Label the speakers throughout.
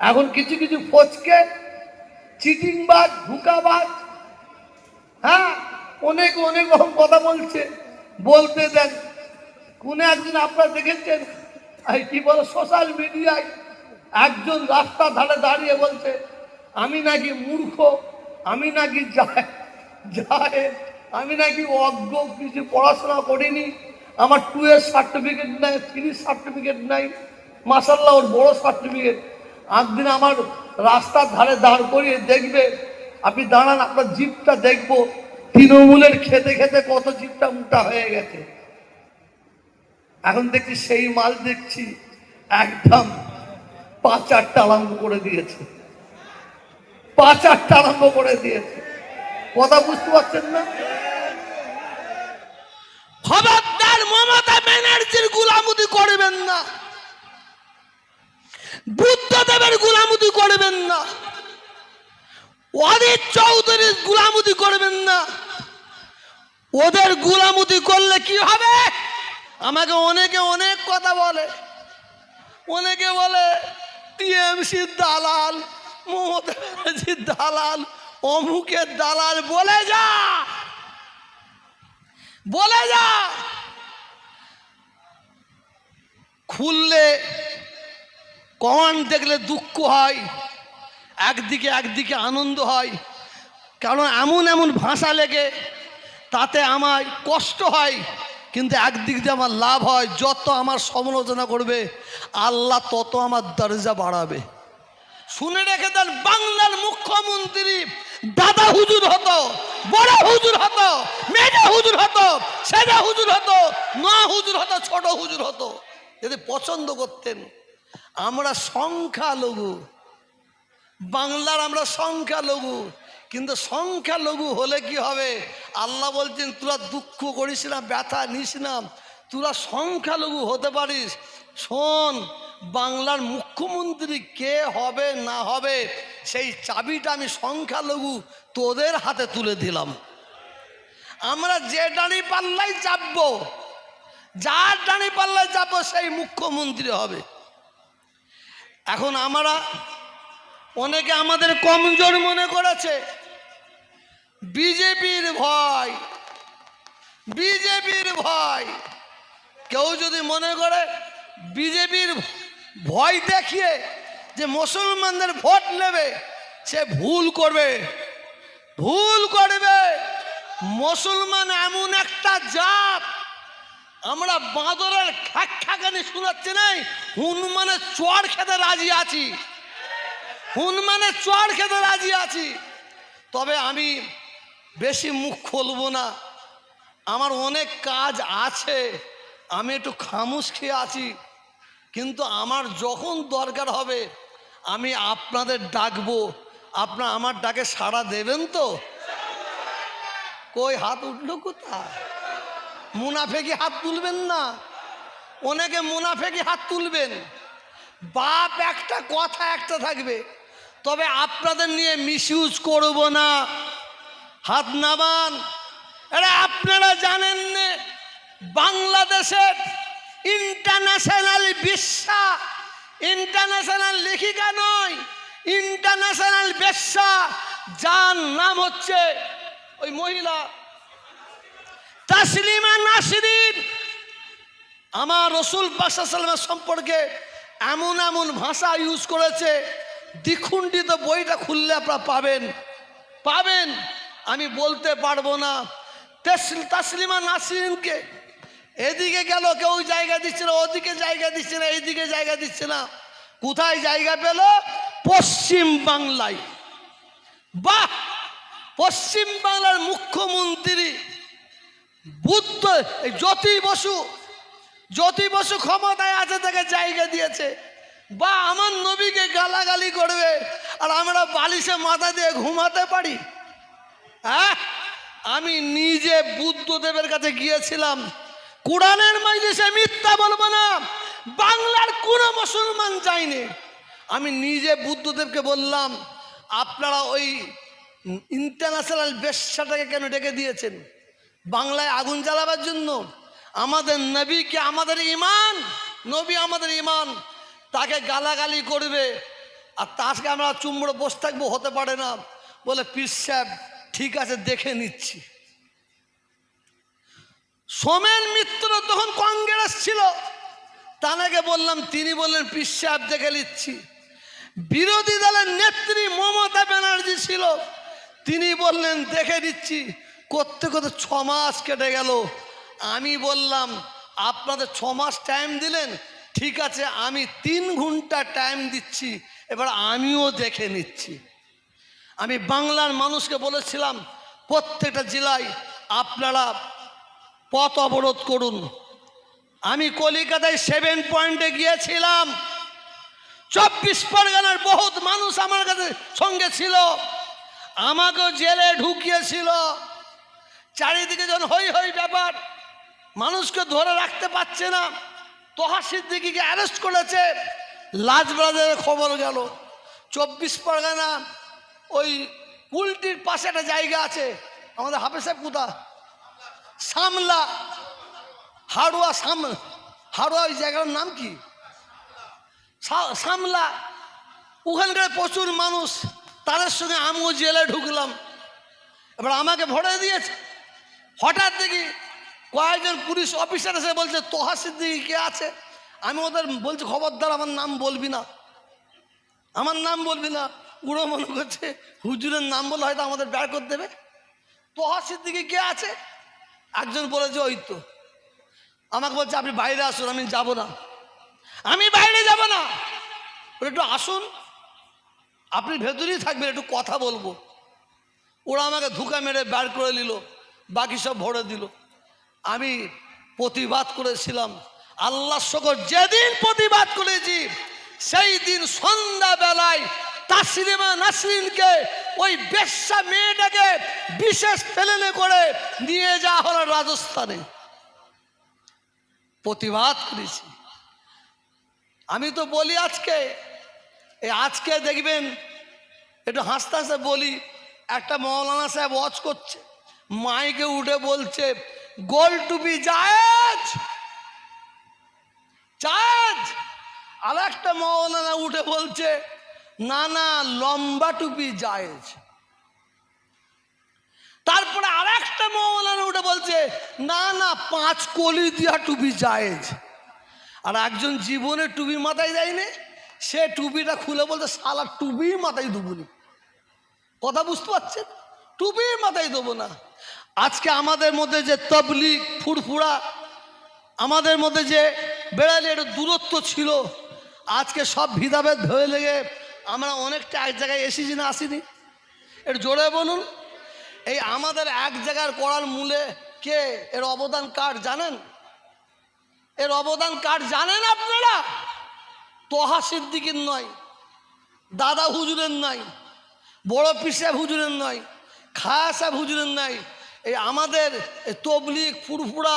Speaker 1: এখন কিছু কিছু ফচকে, চিটিংবাজ, ধুকাবাজ হ্যাঁ? অনেক অনেক রকম কথা বলছে, বলতে দেন। কোন একদিন আপনারা দেখেছেন? এই কি বলে সোশ্যাল মিডিয়ায় একজন রাস্তা ধারে দাঁড়িয়ে বলছে, আমি নাকি মূর্খ, আমি নাকি যায় যায় আমি নাকি অজ্ঞ, কিছু পড়াশোনা করিনি, আমার টু এর সার্টিফিকেট নাই থ্রি সার্টিফিকেট নাই মাসাল্লাহ ওর বড় সার্টিফিকেট একদিন আমার রাস্তার ধারে দাঁড় করিয়ে দেখবে, আপনি দাঁড়ান, আপনার জিপটা দেখব। তৃণমূলের খেতে খেতে কত জিপটা মোটা হয়ে গেছে। এখন দেখছি সেই মাল দেখছি, একদম পাঁচ আটটা আরম্ভ করে দিয়েছে। পাঁচ আটটা আরম্ভ করে দিয়েছে। কথা বুঝতে পারছেন না?
Speaker 2: খবরদার মমতা ব্যানার্জির গুলামুদি করবেন না। বুদ্ধদেবের গুলামুদি করবেন না। অদিত চৌধুরীর গুলামুদি করবেন না। ওদের গুলামুদি করলে কি হবে? আমাকে অনেকে অনেক কথা বলে। অনেকে বলে টিএমসির দালাল, মমতা দালাল, অমুকের দালাল, বলে যা। বলে যা। খুললে কমান দেখলে দুঃখ হয়, একদিকে একদিকে আনন্দ হয়। কারণ এমন এমন ভাষা লেগে, তাতে আমার কষ্ট হয়, কিন্তু একদিক দিয়ে আমার লাভ হয়, যত আমার সমালোচনা করবে, আল্লাহ তত আমার দরজা বাড়াবে। শুনে রেখে দেন, বাংলার মুখ্যমন্ত্রী দাদা হুজুর হতো, বড় হুজুর হতো, মেজা হুজুর হতো, সেজা হুজুর হতো না হুজুর হতো, ছোট হুজুর হতো। যদি পছন্দ করতেন আমরা সংখ্যালঘু। বাংলার আমরা সংখ্যালঘু। কিন্তু সংখ্যালঘু হলে কি হবে? আল্লাহ বলছেন, তোরা দুঃখ করিস না, ব্যথা নিস না। তোরা সংখ্যালঘু হতে পারিস। শোন, বাংলার মুখ্যমন্ত্রী কে হবে, না হবে, সেই চাবিটা আমি সংখ্যালঘু তোদের হাতে তুলে দিলাম। আমরা যে ডানি পাল্লাই চাপবো, যার ডানি পাল্লায় চাপবো, সেই মুখ্যমন্ত্রী হবে। এখন আমরা অনেকে আমাদের কমজোর মনে করেছে। বিজেপির ভয় বিজেপির ভয়। কেউ যদি মনে করে বিজেপির ভয় দেখিয়ে যে মুসলমানদের ভোট নেবে, সে ভুল করবে। ভুল করবে। মুসলমান এমন একটা জাত আমরা বাঁদরের খ্যাক খ্যাকানি শোনাচ্ছি নাই, হনুমানের চর খেতে রাজি আছি। হনুমানের চর খেতে রাজি আছি। তবে আমি বেশি মুখ খুলবো না। আমার অনেক কাজ আছে, আমি একটু খামুশ খেয়ে আছি। কিন্তু আমার যখন দরকার হবে, আমি আপনাদের ডাকবো। আপনার আমার ডাকে সাড়া দেবেন তো? কই হাত উঠল কোথায়? মুনাফেকি হাত তুলবেন না। অনেকে মুনাফেকি হাত তুলবেন। বাপ একটা, কথা একটা থাকবে। তবে আপনাদের নিয়ে মিসইউজ করব না। হাত নামান। আরে আপনারা জানেন না, বাংলাদেশের ইন্টারন্যাশনাল বিশ্বা ইন্টারন্যাশনাল লেখিকা নয় ইন্টারন্যাশনাল বেশ্যা। যার নাম হচ্ছে ওই মহিলা তাসলিমা আমার রসুল পাশাসাল্লামের সম্পর্কে এমন এমন ভাষা ইউজ করেছে, দ্বিখণ্ডিত বইটা খুললে আপনারা পাবেন। পাবেন, আমি বলতে পারব না। তেস- তাসলিমা নাসরিনকে এদিকে গেল, কেউ জায়গা দিচ্ছে না, ওদিকে জায়গা দিচ্ছে না, এইদিকে জায়গা দিচ্ছে না। কোথায় জায়গা পেল? পশ্চিম বাংলায়। বাহ! পশ্চিম বাংলার মুখ্যমন্ত্রী বুদ্ধ জ্যোতি বসু জ্যোতি বসু ক্ষমতায় আছে, তাকে জায়গা দিয়েছে। বা আমার নবীকে গালাগালি করবে, আর আমরা বালিশে মাথা দিয়ে ঘুমাতে পারি। হ্যাঁ? আমি নিজে বুদ্ধদেবের কাছে গিয়েছিলাম। কোরআনের মাইলিসে মিথ্যা বলব না। বাংলার কোনো মুসলমান যায়নি। আমি নিজে বুদ্ধদেবকে বললাম, আপনারা ওই ইন্টারন্যাশনাল বেশ্যাটাকে কেন ডেকে দিয়েছেন? বাংলায় আগুন জ্বালাবার জন্য আমাদের নবীকে আমাদের ইমান নবী আমাদের ইমান তাকে গালাগালি করবে। আর তাসকে আমরা চুমড়ো বসে থাকব, হতে পারে না বলে পীর সাহেব, ঠিক আছে, দেখে নিচ্ছি। সোমেন মিত্র তখন কংগ্রেস ছিল। তানাকে বললাম, তিনি বললেন, পীর সাহেব, দেখে নিচ্ছি। বিরোধী দলের নেত্রী মমতা ব্যানার্জি ছিল। তিনি বললেন, দেখে দিচ্ছি করতে করতে ছ মাস কেটে গেল। আমি বললাম, আপনাদের ছ মাস টাইম দিলেন? ঠিক আছে, আমি তিন ঘণ্টা টাইম দিচ্ছি, এবার আমিও দেখে নিচ্ছি। আমি বাংলার মানুষকে বলেছিলাম, প্রত্যেকটা জেলায় আপনারা পথ অবরোধ করুন। আমি কলিকাতায় সেভেন পয়েন্টে গিয়েছিলাম। চব্বিশ পরগনার বহুত মানুষ আমার কাছে সঙ্গে ছিল। আমাকেও জেলে ঢুকিয়েছিল। চারিদিকে যখন হই হই ব্যাপার। মানুষকে ধরে রাখতে পারছে না। তোহা সিদ্দিকিকে অ্যারেস্ট করেছে। লাজবাজারের খবর গেল। চব্বিশ পরগনা, ওই কুলটির পাশে একটা জায়গা আছে। আমাদের হাফেজ সাহেব কোথা সামলা, হাড়ুয়া সাম, হাড়ুয়া ওই জায়গার নাম কি? সামলা। ওখানকার প্রচুর মানুষ। তাদের সঙ্গে আমিও জেলে ঢুকলাম। এবার আমাকে ভরে দিয়েছে। হঠাৎ দেখি কয়েকজন পুলিশ অফিসার এসে বলছে, তোহা সিদ্দিকি কে আছে? আমি ওদের বলছি, খবরদার, আমার নাম বলবি না। আমার নাম বলবি না। উড়ো মনে করছে, হুজুরের নাম বলে হয়তো আমাদের বের করে দেবে। তোহা সিদ্দিকি কে আছে? একজন বলেছে, ওই তো। আমাকে বলছে, আপনি বাইরে আসুন, আমি যাব না। আমি বাইরে যাব না? একটু আসুন। আপনি ভেতরেই থাকবেন, একটু কথা বলব। ওরা আমাকে ধোকা মেরে বের করে নিল বাকি সব ভরে দিল। আমি প্রতিবাদ করেছিলাম আল্লাহ শকর যেদিন প্রতিবাদ করেছি, সেই দিন সন্ধ্যাবেলায় তাসরিমা নাসরিনকে ওই বেশ্যা মেয়েটাকে বিশেষ প্লেনে করে নিয়ে যাওয়া হলো রাজস্থানে। প্রতিবাদ করেছি। আমি তো বলি আজকে এই আজকে দেখবেন, একটু হাসতে হাসতে বলি, একটা মৌলানা সাহেব ওয়াচ করছে। মাইকে উঠে বলছে, গোল টুপি, জায়েজ! জায়েজ! আর একটা মৌলানা উঠে বলছে, না না, লম্বা টুপি, জায়েজ! তারপরে আর একটা মৌলানা উঠে বলছে, না না, পাঁচ কলি দিয়া টুপি, জায়েজ! আর একজন জীবনে টুপি মাথায় দেয়নি, সে টুপিটা খুলে বলতে সালা টুপি মাথায় দেবনি কথা বুঝতে পারছেন? টুপি মাথায় দেবো না। আজকে আমাদের মধ্যে যে তবলিক ফুরফুরা, আমাদের মধ্যে যে বেড়ালে একটা দূরত্ব ছিল, আজকে সব ভিদাভেদ হয়ে লেগে আমরা অনেকটা এক জায়গায় এসেছি না আসিনি? এর জোরে বলুন, এই আমাদের এক জায়গার করার মূলে কে? এর অবদান কার জানেন? এর অবদান কার জানেন আপনারা? তোহা সিদ্দিকির নয়, দাদা হুজুরের নয়, বড় পিসাব হুজুরের নয় সাহেব হুজুরের নয় এই আমাদের তবলিক ফুরফুরা,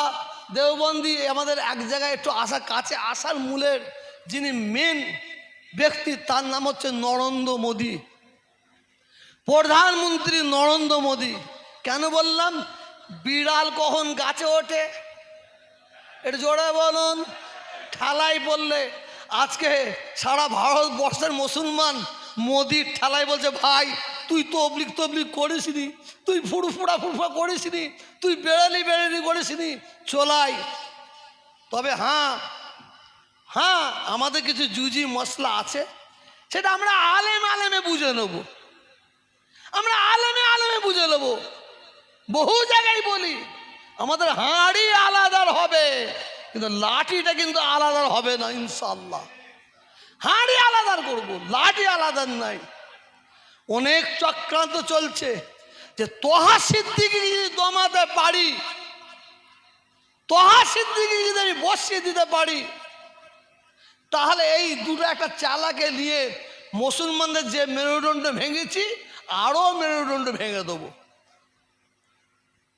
Speaker 2: দেওবন্দি আমাদের এক জায়গায় একটু আসা কাছে আসার মূলের যিনি মেন ব্যক্তি, তার নাম হচ্ছে নরেন্দ্র মোদী। প্রধানমন্ত্রী নরেন্দ্র মোদী। কেন বললাম? বিড়াল কখন গাছে ওঠে? এটা জোরে বলুন। ঠেলাই বললে, আজকে সারা ভারতবর্ষের মুসলমান মোদির ঠেলায় বলছে, ভাই তুই তবলিক তবলিক করিসনি তুই ফুরফুরা ফুরফুরা করিসনি তুই বেড়ালি বেড়ালি করিসনি চলাই তবে হ্যাঁ হ্যাঁ আমাদের কিছু জুজি মশলা আছে, সেটা আমরা আলেম আলেমে বুঝে নেব। আমরা আলেমে আলেমে বুঝে নেব। বহু জায়গায় বলি, আমাদের হাঁড়ি আলাদার হবে, কিন্তু লাঠিটা কিন্তু আলাদার হবে না ইনশাল্লাহ হাঁড়ি আলাদার করব, লাঠি আলাদার নাই। অনেক চক্রান্ত চলছে যে তোহা সিদ্দিকে যদি দমাতে পারি, তোহা সিদ্দিকে যদি আমি বসিয়ে দিতে পারি, তাহলে এই দুটো একটা চালাকে নিয়ে মুসলমানদের যে মেরুদণ্ড ভেঙেছি আরও মেরুদণ্ড ভেঙে দেবো।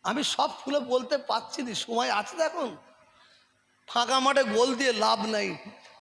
Speaker 2: আমি সব খুলে বলতে পারছি না, সময় আছে দেখুন ফাঁকা মাঠে গোল দিয়ে লাভ নাই।